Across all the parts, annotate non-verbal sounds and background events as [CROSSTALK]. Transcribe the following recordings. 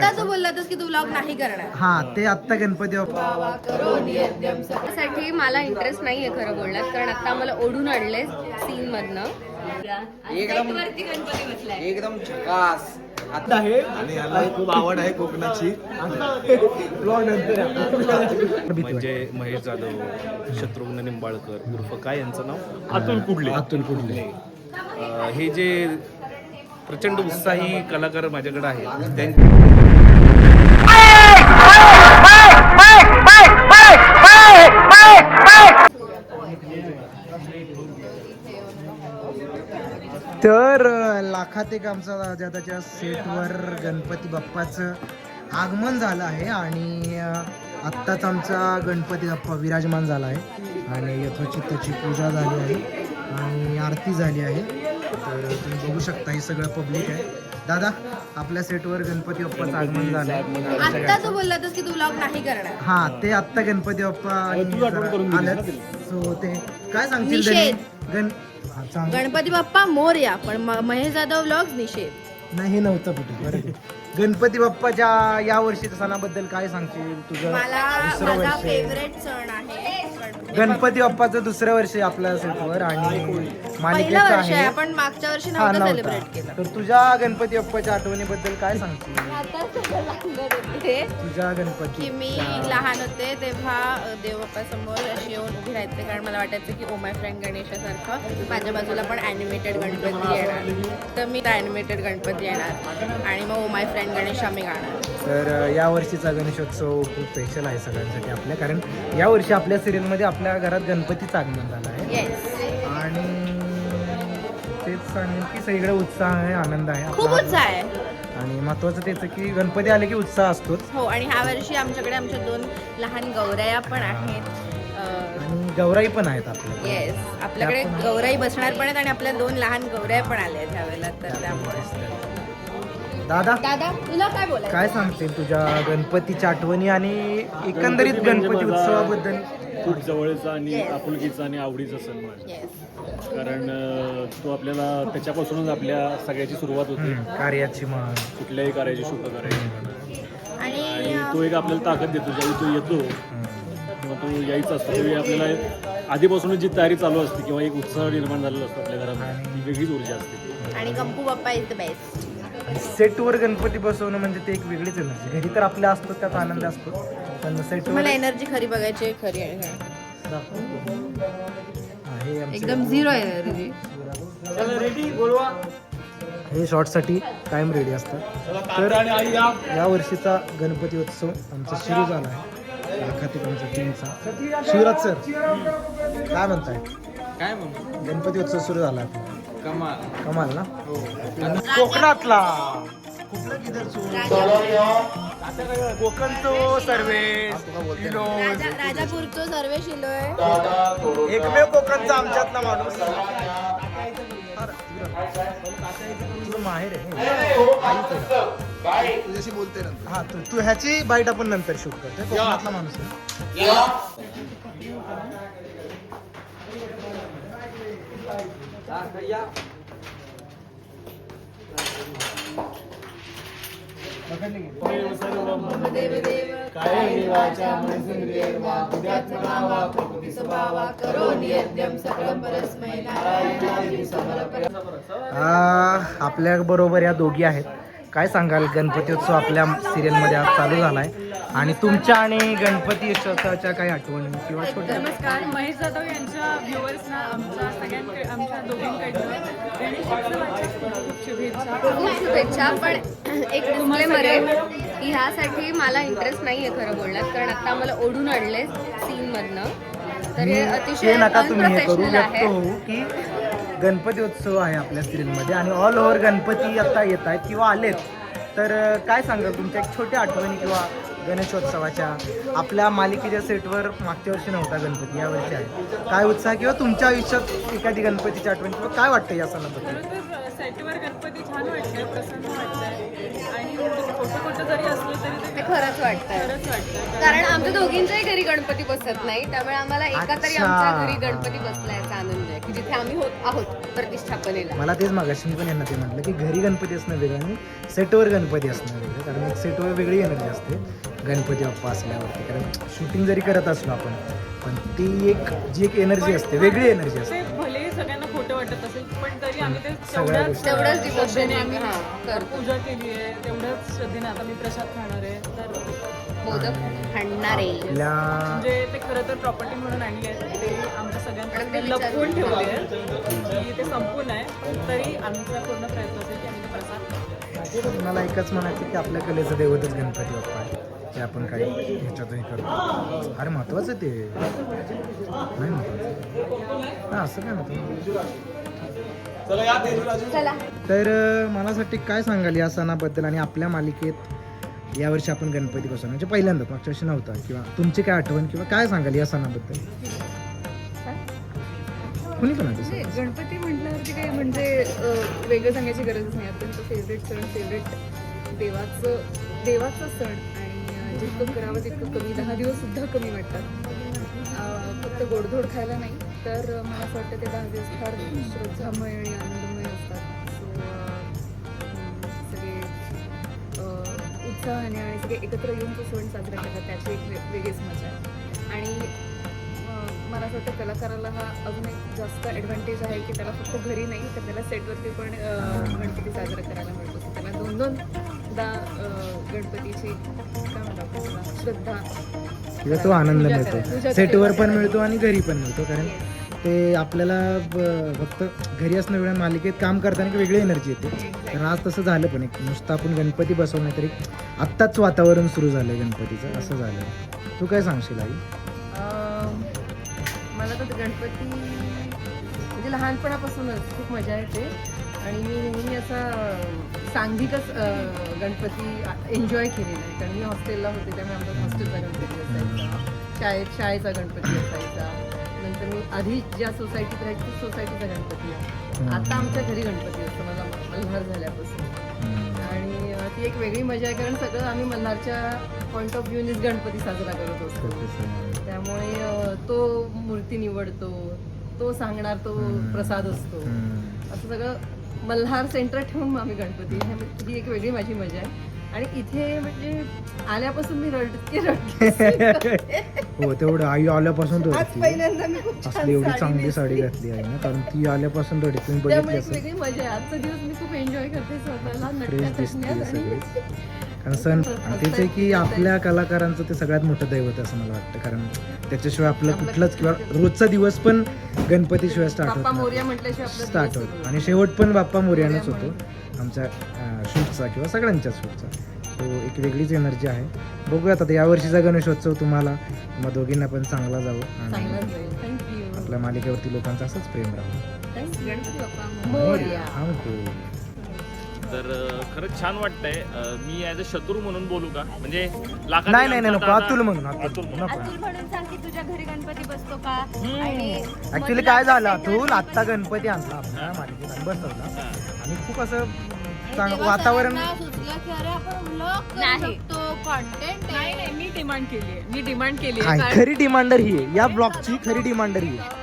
आता तू बोलला की तू व्लॉग नाही करणार. हा ते आत्ता गणपती बाप्पा त्यासाठी मला इंटरेस्ट नाहीये खरं बोलण्यात कारण आता मला ओढून आणले सीन मधनं. एकदम एकदम झकास. आता आहे. आणि याला खूप आवड आहे कोकणाची. Vlog नंतर आहे. म्हणजे महेश जाधव शत्रुघ्न निंबाळकर उर्फ काय यांचं नाव? अतुल कुडले. अतुल कुडले. हे जे प्रचंड उत्साही कलाकार माझ्याकडे आहेत त्यां तर लाखात एक आमचा त्याच्या सेटवर गणपती बाप्पाचं आगमन झालं आहे आणि आत्ताच आमचा गणपती बाप्पा विराजमान झाला आहे आणि यथोचित त्याची पूजा झाली आहे आणि आरती झाली आहे. तर तुम्ही बघू शकता हे सगळं पब्लिक आहे. दादा आपल्या सेटवर गणपती बाप्पाचं आगमन झालं आहे आता तू बोलला होतास की तू व्लॉग नाही करणार हा ते आत्ता गणपती बाप्पा आलं सो ते काय सांगतील. त्यांनी? गण हा, सांग. गणपती बाप्पा मोरया पण म- महेश जाधव व्लॉग निषेध नाही हे नव्हतं कुठे बरं. गणपती बाप्पाच्या या वर्षीच्या सणाबद्दल काय सांगशील तुझं मला दुसरं माझा वर्ष आहे. फेवरेट सण आहे गणपती बाप्पाचं दुसरं वर्ष आहे आपल्या सेटवर आणि मालिकेचं वर्ष आहे आहे. आपण मागच्या वर्षी हा नव्हतं नव्हता. सेलिब्रेट केलं. तर तुझ्या गणपती बाप्पाच्या आठवणीबद्दल काय सांगशील? आता सगळं सांगत होते. तुझ्या की गणपती मी लहान होते तेव्हा देवबाप्पासमोर अशी येऊन उभी राहायचे कारण मला वाटायचं की ओ माय फ्रेंड गणेशासारखं. माझ्या बाजूला पण ॲनिमेटेड गणपती येणार. तर मी ॲनिमेटेड गणपती येणार. आणि मग ओ माय फ्रेंड गणेश आम्ही गाणार. तर या वर्षीचा गणेशोत्सव खूप स्पेशल आहे सगळ्यांसाठी आपल्या कारण या वर्षी आपल्या सिरियलमध्ये आपल्या घरात गणपतीचं आगमन झालं आहे. येस आणि तेच सांगेन की सगळीकडे उत्साह आहे आनंद आहे खूप आपला- उत्साह आहे. आणि महत्वाचं तेच आहे की गणपती आले की उत्साह असतोच. हो आणि ह्या वर्षी आमच्याकडे आमच्या दोन लहान गौराया पण आहेत. आणि गौराई पण आहेत आपल्याकडे. येस आपल्याकडे गौराई बसणार पण आहेत आणि आपल्या दोन लहान गौराया पण आल्या आहेत ह्यावेळेला तर त्यामुळे. दादा दादा तुला काय बोलायचं? काय सांगतील तुझ्या गणपतीच्या आठवणी आणि एकंदरीत गणपती उत्सवाबद्दल? खूप जवळचा आणि Yes. आपुलकीचा आणि आवडीचा सण माझा. येस कारण अं, तो आपल्याला त्याच्यापासूनच आपल्या सगळ्याची सुरुवात होते. हम्म, कार्याची म्हण कुठल्याही कार्याची शुभ करायची आणि तो एक आपल्याला ताकद देतो. ज्यावेळी तो येतो हम्म. किंवा तो यायचा असतो. त्यावेळी आपल्याला आधीपासूनच जी तयारी चालू असते किंवा एक उत्साह निर्माण झालेला असतो आपल्या घरामध्ये ती वेगळीच ऊर्जा असते. आणि Gampu Bappa is the best सेटवर गणपती बसवणं म्हणजे ते एक वेगळीच एनर्जी. घरी तर आपल्या असतो त्यात आनंद असतो. पण सेटवर तुम्हाला एनर्जी खरी बघायची आहे, खरी आहे. हे आमचे- एकदम झिरो एनर्जी हे शॉर्टसाठी कायम रेडी असतात. तर या. वर्षीचा गणपती उत्सव आमचा सुरू झाला आहे. लाखातील आमच्या टीमचा शिवराज सर काय म्हणताय? काय म्हणतो गणपती उत्सव सुरू झाला आपला. कमाल. कमाल ना? कोकणातला. कुठलं किधरचो? कोकणचो सर्वे राजा राजापूरचो सर्वे शिलोय. एकमेव कोकणचा आमच्यातला माणूस. माहेर आहे. तुझ्याशी बोलते हा तू तू ह्याची बाईट आपण नंतर शूट करतोय कोकणातला माणूस आहे. आपल्या बरोबर या दोघी आहेत. काय सांगाल? गणपती उत्सव आपल्या सिरियलमध्ये आज चालू झालाय. आणि तुमच्या आणि गणपती उत्सवाच्या काही आठवणी किंवा छोट्या नमस्कार महेश जाधव यांच्या व्ह्युअर्सना आमच्या सगळ्यांकडे आमच्या दोघींकडनं शुभेच्छा. खूप शुभेच्छा पण एक डिस्क्लेमर आहे. की ह्यासाठी मला इंटरेस्ट नाही आहे खरं बोलण्यात कारण आता मला ओढून आणले सीन मधनं. तर हे अतिशय हे नका तुम्ही हे करू की गणपती उत्सव आहे आपल्या सिरियलमध्ये आणि ऑल ओव्हर गणपती आता येत आहेत किंवा आलेत. तर काय सांगाल तुमच्या? एक छोट्या आठवणी किंवा गणेशोत्सवाच्या आपल्या मालिकेच्या सेटवर मागच्या वर्षी नव्हता गणपती या वर्षी आहे. काय उत्साह किंवा तुमच्या आयुष्यात एखादी गणपतीची आठवण किंवा काय वाटतं या सणाबद्दल? सेटवर गणपती छान वाटतंय प्रसन्न वाटतंय. आणि खोटं खोटं जरी असलं तरी ते ते खरंच वाटतंय. खरंच वाटतं कारण आमच्या दोघींच्याही घरी गणपती बसत नाही त्यामुळे आम्हाला एका तरी अच्छा. आमच्या घरी गणपती बसलाय आनंद आहे की जिथे आम्ही होत आहोत प्रतिष्ठापनेला. मला तेच मागाशी मी पण यांना ते म्हटलं की घरी गणपती असणं वेगळं आणि सेटवर गणपती असणं वेगळं कारण एक सेटवर वेगळी एनर्जी असते. गणपती बाप्पा असल्यावरती. कारण शूटिंग जरी करत असलो आपण पण ती एक जी एक एनर्जी असते वेगळी एनर्जी असते. भले सगळ्यांना खोटं वाटत असेल पण तरी आम्ही ते सगळ्या तेवढ्याच श्रद्धेने आम्ही हां. पूजा केली आहे तेवढ्याच श्रद्धेने आता मी प्रसाद खाणार आहे. तर मोदक हाणणारे आपल्या म्हणजे ते खरं तर प्रॉपर्टी म्हणून आणली आहे ते आमच्या सगळ्यांकडे अगदी लपवून ठेवली आहे की ते संपून आहे. पण तरी आमचा पूर्ण प्रयत्न असेल की आम्ही ते प्रसाद मला एकच म्हणायचं की आपल्या कलेचं दैवतच गणपती बाप्पा आहे. ते आपण काही ह्याच्यातही करतो. अरे महत्वाचं ते. नाही महत्वाचं. हा असं काय महत्वाचं चला तर वाटतं काय सांगाल या सणाबद्दल आणि आपल्या मालिकेत यावर्षी आपण गणपती बसवणार? म्हणजे पहिल्यांदाच मागच्या वर्षी नव्हता. किंवा तुमची काय आठवण किंवा काय सांगाल या सणाबद्दल? कुणी पण गणपती म्हटल्यावरती काही म्हणजे वेगळं सांगायची गरजच नाही. अत्यंत फेवरेट सण फेवरेट देवाचं देवाचं सण. जितकं करावं तितकं कमी. दहा दिवससुद्धा कमी वाटतात. फक्त गोडधोड खायला नाही तर मला असं वाटतं ते दहा दिवस फार श्रद्धामय आणि आनंदमय असतात. सगळे उत्साहाने आणि सगळे एकत्र येऊन तो सण साजरा करतात. त्याची एक वेगळीच मजा आहे. आणि मला असं वाटतं कलाकाराला हा अजून एक जास्त ॲडव्हान्टेज आहे की त्याला फक्त घरी नाही तर त्याला सेटवरती पण गणपती साजरा करायला मिळतो. त्याला दोन दोन अं, गणपतीची काय म्हणतो आपण त्याला, श्रद्धा. तो आनंद पूजा मिळतो. पूजा सेटवर पण करायला. मिळतो आणि घरी पण मिळतो कारण ते आपल्याला ब- फक्त घरी असणं वेळा मालिकेत काम करताना एक वेगळी एनर्जी येते. कारण आज तसं झालं पण एक नुसतं आपण गणपती बसवणार तरी आत्ताच वातावरण सुरू झालं गणपतीचं असं झालं. तू काय सांगशील आई? अं, मला तर गणपती म्हणजे लहानपणापासूनच खूप मजा येते. आणि मी नेहमी असा सांघिकच गणपती एन्जॉय केलेला आहे. कारण मी हॉस्टेलला होते त्यामुळे आमचा हॉस्टेलचा गणपती असायचा. शाळेत शाळेचा गणपती असायचा. नंतर मी आधी ज्या सोसायटीत राहायची ती सोसायटीचा गणपती आहे. आता आमच्या घरी गणपती असतो मला मल्हार झाल्यापासून. आणि ती एक वेगळी मजा आहे कारण सगळं आम्ही मल्हारच्या पॉईंट ऑफ व्ह्यूनेच गणपती साजरा करत असतो. त्यामुळे तो मूर्ती निवडतो तो सांगणार तो प्रसाद असतो. असं सगळं मल्हार सेंटर ठेवून मग आम्ही गणपती. हे- ही एक वेगळी माझी मजा आहे. आणि इथे म्हणजे आल्यापासून मी रडते रडते. हो तेवढं आई आल्यापासून आज रडती. पहिल्यांदा मी खूप छान असली एवढी चांगली. साडी घातली आहे ना कारण ती आल्यापासून रडते. तुम्ही बघितली वेगळी मजा आहे. आजचा दिवस मी खूप एन्जॉय करते स्वतःला नटण्यात आणि कारण सण तेच आहे की आपल्या कलाकारांचं ते सगळ्यात मोठं दैवत आहे असं मला वाटतं. कारण त्याच्याशिवाय आपलं कुठलंच किंवा रोजचा दिवस पण गणपतीशिवाय स्टार्ट होत स्टार्ट होतो आणि शेवट पण बाप्पा मोर्यानंच. होतो. आमच्या शूटचा किंवा सगळ्यांच्या शूटचा. सो एक वेगळीच एनर्जी आहे. बघूया आता यावर्षीचा गणेशोत्सव तुम्हाला. मग दोघींना पण चांगला जाऊ आणि आपल्या मालिकेवरती लोकांचं असंच प्रेम राहू. तर खरंच छान वाटतंय. मी ॲज अ शत्रू म्हणून बोलू का? म्हणजे लाखात नाही नाही नाही नको. अतुल म्हणून अतुल अतुल म्हणून. नको. अतुल म्हणून सांग की तुझ्या घरी गणपती बसतो का? आणि ऍक्च्युली काय झालं अतुल? आत्ता गणपती आणला आपल्या मालिकेत आणि बसवला. आणि खूप असं चांगलं वातावरण नाही. नाही नाही मी डिमांड केली आहे. मी डिमांड केली काय आहे कारण खरी डिमांडर ही आहे. या ब्लॉगची खरी डिमांडर ही आहे.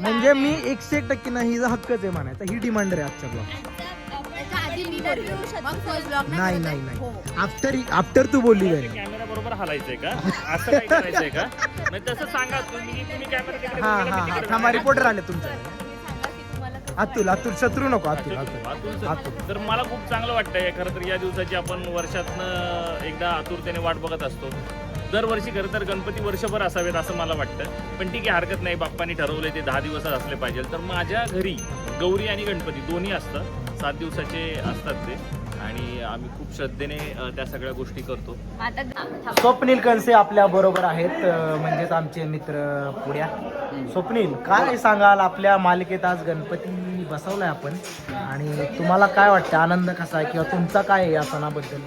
म्हणजे मी एकशे एक टक्के नाही हिचा हक्कच आहे म्हणायचा. ही डिमांडर आहे आजच्या ब्लॉग नाही. नाही नाही आफ्टर आफ्टर तू बोलली घरी कॅमेरा बरोबर हलायचंय का? असं काय करायचंय का? म्हणजे तसं सांगा तुम्ही. तुम्ही कॅमेरा तिकडे हा बघायला हा हा. थांबा. रिपोर्टर आले तुमच्या अतुल अतुल शत्रू नको अतुल अतुल. अतुल. तर मला खूप चांगलं वाटतंय खरं तर या दिवसाची आपण वर्षातनं एकदा आतुरतेने वाट बघत असतो. दरवर्षी खरं तर गणपती वर्षभर असावेत असं मला वाटतं. पण ठीक आहे हरकत नाही. बाप्पानी ठरवले ते दहा दिवस असले पाहिजे तर माझ्या घरी गौरी आणि गणपती दोन्ही असतं. सात दिवसाचे असतात ते. आणि आम्ही खूप श्रद्धेने त्या सगळ्या गोष्टी करतो. स्वप्नील कनसे आपल्या बरोबर आहेत म्हणजेच आमचे मित्र पुढ्या स्वप्नील काय सांगाल आपल्या मालिकेत आज गणपती बसवलाय आपण? आणि तुम्हाला काय वाटतं आनंद कसा आहे किंवा तुमचा काय आहे या सणाबद्दल?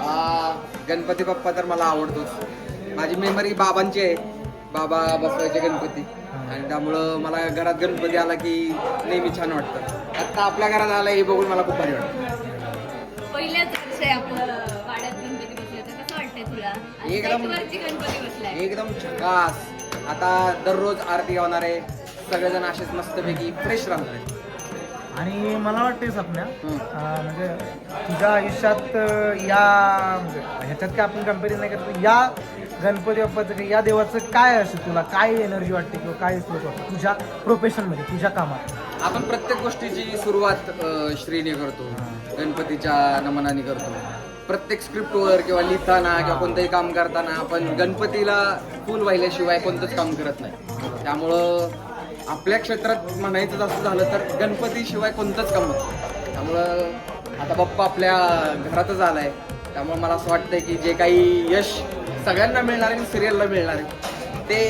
आ, गणपती बाप्पा तर मला आवडतोच. माझी मेमरी बाबांची आहे. बाबा बसवायचे गणपती. आणि त्यामुळं मला घरात गणपती आला की नेहमी छान वाटतं. आता आपल्या घरात आला हे बघून मला खूप भारी वाटतं पहिल्याच वर्षी आहे आपण वाड्यात गणपती बसले तर कसं वाटतंय तुला? आज एकदम- गणपती बसलाय. एकदम झकास आता दररोज आरती होणार आहे. सगळेजण असेच मस्तपैकी फ्रेश राहणार आहेत. आणि मला वाटते सपन्या म्हणजे तुझ्या आयुष्यात या म्हणजे ह्याच्यात काय आपण कम्पेरिझन नाही करत या गणपती बाप्पाचं या देवाचं काय असं तुला? काय एनर्जी वाटते किंवा काय स्रोत वाटतं? तुझ्या प्रोफेशनमध्ये तुझ्या कामात. आपण प्रत्येक गोष्टीची सुरुवात अ, श्रीने करतो. गणपतीच्या नमनाने करतो. प्रत्येक स्क्रिप्टवर किंवा लिहिताना किंवा कोणतंही काम करताना आपण गणपतीला फुल वाहिल्याशिवाय कोणतंच काम करत नाही. त्यामुळं आपल्या क्षेत्रात म्हणायचं असं झालं तर गणपतीशिवाय कोणतंच काम होत नाही. त्यामुळं आता बाप्पा आपल्या घरातच आलाय. त्यामुळे मला असं वाटतंय की जे काही यश सगळ्यांना मिळणार आहे सिरियलला मिळणार आहे. ते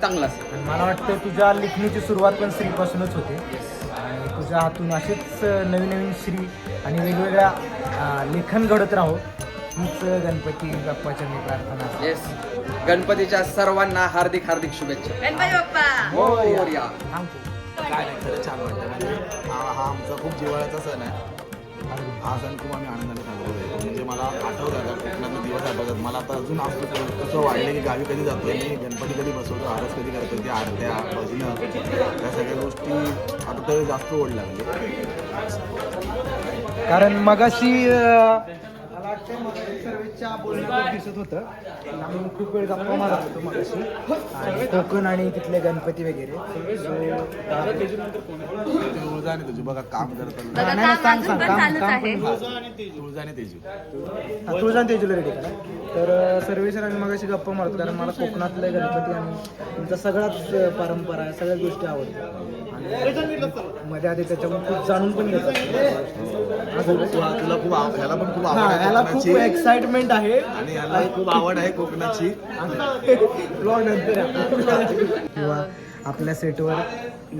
चांगलं असेल आणि मला वाटतं तुझ्या लेखणीची सुरुवात पण श्रीपासूनच होते. आणि तुझ्या हातून असेच नवीन नवीन श्री आणि वेगवेगळ्या अं, लेखन घडत राहो. हीच गणपती बाप्पाच्या मी प्रार्थना. असते. येस गणपतीच्या सर्वांना हार्दिक हार्दिक शुभेच्छा. गणपती बाप्पा! मोरया. थांबतो काय नाही खरं छान वाटतं म्हणजे हा हा आमचा खूप जिव्हाळ्याचा सण आहे. हा सण खूप आम्ही आनंदाने साजरा करतो म्हणजे मला आठवतं आता कोकणातले दिवस आठवतात मला आता अजून आज कसं वाढलं की गावी कधी जातो मी गणपती कधी बसवतो? आरस कधी करतो ते आरत्या भजनं त्या सगळ्या गोष्टी आता तर जास्त ओढ लागली. कारण मगाशी सर्वेच्या बोलण्यात दिसत होतं. आम्ही खूप वेळ गप्पा मारत होतो मगाशी. आणि कोकण आणि तिथले गणपती वगैरे. तुळजाने तुझी बघा काम करताना बघा नाही, काम सांग, अजून पण काम- चालूच काम आहे. पण तुळजाने तेजू. हा, तुळजान तेजूला रेडी करा. तर अं, सर्वेश्वर आणि मगाशी गप्पा मारतो कारण मला कोकणातले गणपती आणि तुमचा सगळाच अं, परंपरा आहे सगळ्या गोष्टी आवडतात. आणि मध्ये आधी त्याच्यामुळे खूप जाणून पण घेतात तुला तुला खूप आव- ह्याला पण खूप आवड आहे याला खूप कोकणाची. एक्साइटमेंट आहे. आणि ह्याला खूप आवड आहे कोकणाची. किंवा आपल्या सेटवर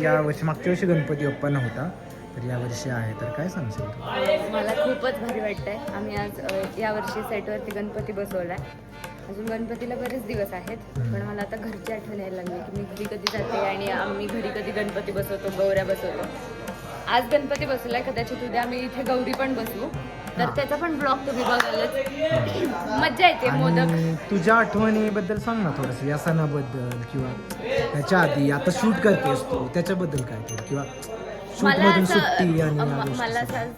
या वर्षी मागच्या वर्षी गणपती बाप्पा नव्हता तर या वर्षी आहे. तर काय सांगशील तू? मला खूपच भारी वाटतंय. आम्ही आज अ, यावर्षी सेटवरती गणपती बसवलाय. अजून गणपतीला बरेच दिवस आहेत पण मला आता घरची आठवण यायला लागली की मी घरी कधी जाते आणि आम्ही घरी कधी गणपती बसवतो गौऱ्या बसवतो. आज गणपती बसवलाय कदाचित उद्या आम्ही इथे गौरी पण बसवू. तर त्याचा पण ब्लॉग तुम्ही बघायला [CLEARS THROAT] मज्जा येते मोदक. तुझ्या आठवणीबद्दल सांग ना थोडंसं या सणाबद्दल किंवा त्याच्या आधी आता शूट करतेस तू त्याच्याबद्दल काय किंवा मला असं मला. असं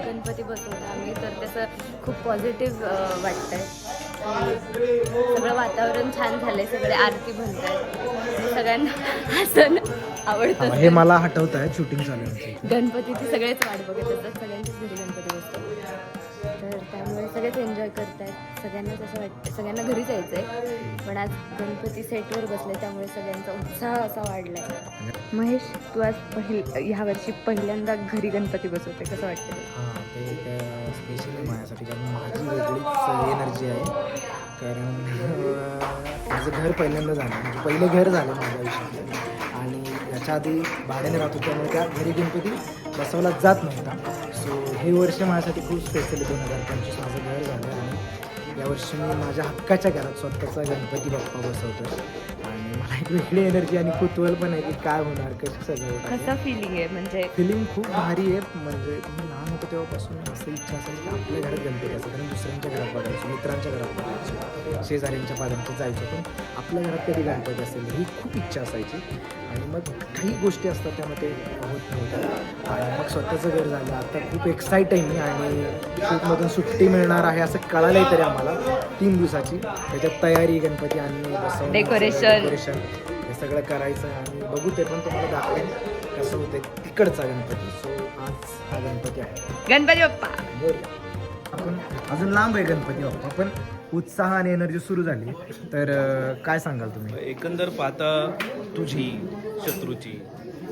गणपती बसवला आम्ही तर त्याचं खूप पॉझिटिव्ह वाटतंय. सगळं वातावरण छान झालंय सगळे आरती म्हणतात सगळ्यांना हा सण हा, आवडतं हे मला हटवत आहे शूटिंग चालू आहे आमची. गणपतीची सगळेच वाट बघत असतात सगळ्यांच्याच घरी गणपती बसतो सगळेच एन्जॉय करतायत. सगळ्यांनाच असं वाटतं सगळ्यांना घरी जायचं आहे पण आज गणपती सेटवर बसले त्यामुळे सगळ्यांचा उत्साह असा वाढला आहे महेश तू आज पहिल ह्या वर्षी पहिल्यांदा घरी गणपती बसवते कसं वाटतं हां ते एक स्पेशली माझ्यासाठी कारण माझी वेगळीच एनर्जी आहे. कारण माझं घर पहिल्यांदा झालं. म्हणजे पहिलं घर झालं माझ्या आयुष्यात आणि याच्या आधी भाड्याने राहत होतो त्यामुळे त्या घरी गणपती बसवला जात नव्हता. सो हे वर्ष माझ्यासाठी खूप स्पेशल आहे दोन हजार पंचवीस. माझं घर झालं आणि यावर्षी मी माझ्या हक्काच्या घरात स्वतःचा गणपती बाप्पा बसवतो आणि मला एक वेगळी एनर्जी आणि कुतूहल पण आहे की काय होणार कशी सजावट आहे. कसं फिलिंग आहे? म्हणजे फिलिंग खूप भारी आहे म्हणजे होतो तेव्हापासून असं इच्छा असेल की आपल्या घरात गणपती असेल कारण दुसऱ्यांच्या घरात बघायचो मित्रांच्या घरात बघायचो शेजाऱ्यांच्या पाड्यांच्या जायचो. पण आपल्या घरात कधी गणपती असेल ही खूप इच्छा असायची. आणि मग काही गोष्टी असतात त्यामध्ये होत नव्हत्या. आणि मग स्वतःचं घर झालं आता खूप एक्साईट आहे मी आणि शूटमधून सुट्टी मिळणार आहे असं कळालंय तरी आम्हाला. तीन दिवसाची. त्याच्यात तयारी गणपती आणि. डेकोरेशन हे सगळं करायचं आहे आणि बघू ते पण तुम्हाला दाखवेन. कसं होते तिकडचा गणपती. सो आज हा गणपती आहे. गणपती बाप्पा. मोरया. आपण अजून लांब आहे गणपती बाप्पा पण उत्साह आणि एनर्जी सुरू झाली. तर अं, काय सांगाल तुम्ही? एकंदर पाहता तुझी शत्रूची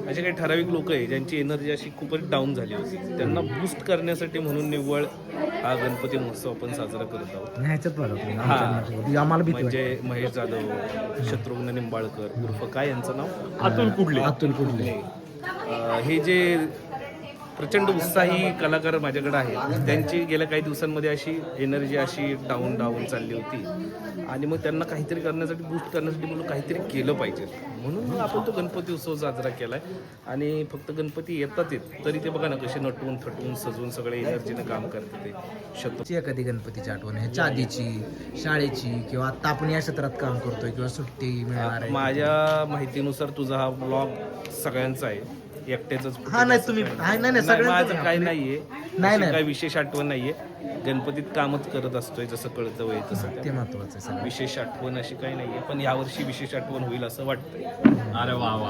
असे काही ठराविक लोक आहे ज्यांची एनर्जी अशी खूपच डाऊन झाली होती. त्यांना बूस्ट करण्यासाठी म्हणून निव्वळ हा गणपती महोत्सव आपण साजरा करत आहोत. ह्याच्यात बघा तुम्ही हा. आमच्या- आम्हाला भीती. म्हणजे महेश जाधव शत्रुघ्न निंबाळकर उर्फ काय यांचं नाव? अतुल कुडले. अतुल कुडले. हे जे प्रचंड उत्साही कलाकार माझ्याकडे आहेत त्यांची गेल्या काही दिवसांमध्ये अशी एनर्जी अशी डाऊन डाऊन चालली होती. आणि मग त्यांना काहीतरी करण्यासाठी बूस्ट करण्यासाठी म्हणून काहीतरी केलं पाहिजे. म्हणून मग आपण तो गणपती उत्सव साजरा केला आहे आणि फक्त गणपती येतात येत तरी ते बघा ना कसे नटवून थटवून सजवून सगळे एनर्जीनं काम करतात ते. आहे कधी गणपतीची आठवण ह्याच्या आधीची शाळेची किंवा आता आपण या क्षेत्रात काम करतोय किंवा सुट्टी मिळणार आहे. माझ्या माहितीनुसार तुझा हा ब्लॉग सगळ्यांचा आहे. एकट्याच हा, नाही, तुम्ही- हा, नाही, नाही, माझं. काही नाहीये. नाही, अशी नाही. काही विशेष आठवण नाहीये. गणपतीत कामच करत असतोय जसं कळतं वय तसं. ते महत्वाचं आहे सगळं. विशेष आठवण अशी काही नाहीये पण यावर्षी विशेष आठवण होईल असं वाटतंय. अरे वा वा.